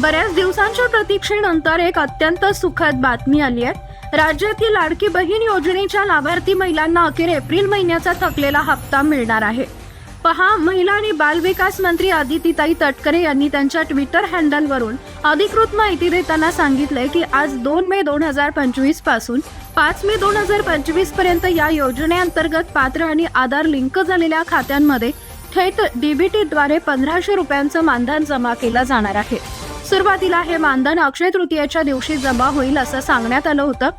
बऱ्याच दिवसांच्या प्रतीक्षेनंतर एक अत्यंत सुखद बातमी आली आहे. राज्यातील लाडकी बहीण योजनेच्या लाभार्थी महिलांना अखेर एप्रिल महिन्याचा थकलेला हप्ता मिळणार आहे. पहा महिला आणि बालविकास मंत्री आदितीताई तटकरे यांनी त्यांच्या ट्विटर हँडलवरून अधिकृत माहिती देताना सांगितलंय की आज दोन मे दोन हजार पंचवीसपासून पाच मे दोन हजार पंचवीसपर्यंत या योजनेअंतर्गत पात्र आणि आधार लिंक झालेल्या खात्यांमध्ये थेट डीबीटीद्वारे पंधराशे रुपयांचं मानधन जमा केलं जाणार आहे. सुरुवातीला हे मानधन अक्षय तृतीयेच्या दिवशी जमा होईल असं सांगण्यात आलं होतं.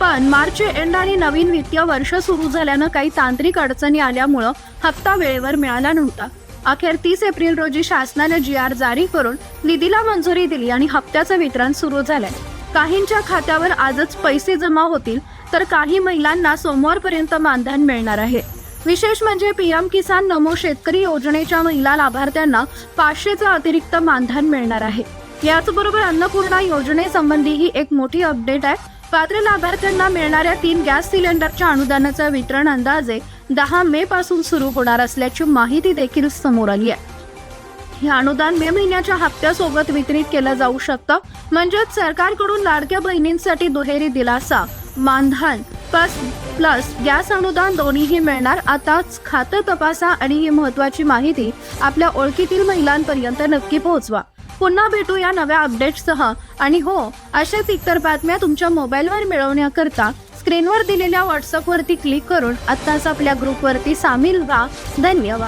पण मार्च एंड आणि नवीन वित्तीय वर्ष सुरू झाल्यानं काही तांत्रिक अडचणी आल्यामुळं हप्ता वेळेवर मिळाला नव्हता. अखेर तीस एप्रिल रोजी शासनाने जी आर जारी करून निधीला मंजुरी दिली आणि हप्त्याचं वितरण सुरू झालंय. काहींच्या खात्यावर आजच पैसे जमा होतील तर काही महिलांना सोमवारपर्यंत मानधन मिळणार आहे. विशेष म्हणजे पीएम किसान नमो शेतकरी योजनेच्या महिला लाभार्थ्यांना पाचशेचं अतिरिक्त मानधन मिळणार आहे. याचबरोबर अन्नपूर्णा योजनेसंबंधी ही एक मोठी अपडेट आहे. पात्र लाभार्थ्यांना मिळणाऱ्या तीन गॅस सिलेंडरच्या अनुदानाचं वितरण अंदाजे दहा मे पासून सुरू होणार असल्याची माहिती देखील समोर आली आहे. हे अनुदान मे महिन्याच्या हप्त्यासोबत वितरित केलं जाऊ शकतं. म्हणजेच सरकारकडून लाडक्या बहिणींसाठी दुहेरी दिलासा मानधन प्लस प्लस गॅस अनुदान दोन्हीही मिळणार. आताच खातं तपासा आणि ही महत्वाची माहिती आपल्या ओळखीतील महिलांपर्यंत नक्की पोहोचवा. पुन्हा भेटू या नव्या अपडेट्ससह आणि हो अशाच इतर बातम्या तुमच्या मोबाईलवर मिळवण्याकरता स्क्रीनवर दिलेल्या व्हॉट्सअपवरती क्लिक करून आत्ताच आपल्या ग्रुपवरती सामील व्हा. धन्यवाद.